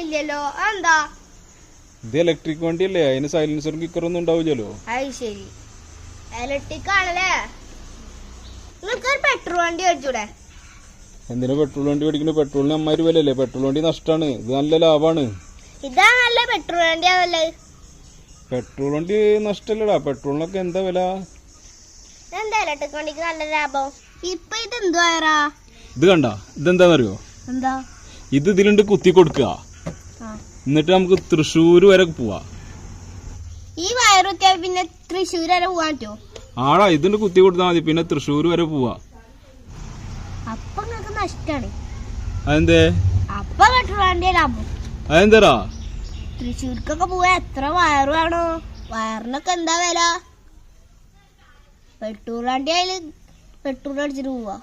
ഇല്ലല്ലോ എന്താ ഇത് ഇലക്ട്രിക് വണ്ടിയല്ലേ? അതിന് സൈലൻസറും കിക്കറൊന്നും ഉണ്ടാവില്ലല്ലോ. അത് ശരി. ഇലക്ട്രിക് ആണല്ലേ? നിങ്ങൾക്ക് ഒരു പെട്രോൾ വണ്ടി മേടിച്ചൂടെ? എന്തിനാ പെട്രോൾ വണ്ടി മേടിക്കുന്നത് പെട്രോളിന് അമ്മാര് വിലല്ലേ പെട്രോൾ വണ്ടി നഷ്ടമാണ് ഇത് നല്ല ലാഭമാണ് ഇതാ നല്ല പെട്രോൾ വണ്ടിയാണല്ലേ പെട്രോൾ വണ്ടി നഷ്ടല്ലടാ. പെട്രോളിനൊക്കെ എന്താ വില? എന്താ ഇലക്ട്രിക് വണ്ടിക്ക് നല്ല ലാഭം? ഇപ്പൊ ഇത് എന്തുവായറാ ഇത് കണ്ട? ഇതെന്താന്നറിയോ? എന്താ? ഇത് ഇതിലുണ്ട് കുത്തി കൊടുക്കുക. എന്നിട്ട് നമുക്ക് തൃശ്ശൂർ വരെ പോവാ. ഈ വയറൊക്കെ പിന്നെ തൃശ്ശൂർ വരെ പോവാൻ പറ്റുമോ ആടാ ഇതിന്റെ കുത്തി കൊടുത്താൽ മതി. പിന്നെ തൃശ്ശൂർ വരെ പോവാ. അപ്പൊ നിങ്ങൾക്ക് നഷ്ടാണ്. അതെന്തേ? അപ്പൊ പെട്രോൾ തൃശ്ശൂർക്കൊക്കെ പോവാ എത്ര വയറ് വേണോ വയറിനൊക്കെ എന്താ വില? പെട്ടൂർ വണ്ടി ആയാലും പെട്ടൂർ അടിച്ചിട്ട് പോവാ.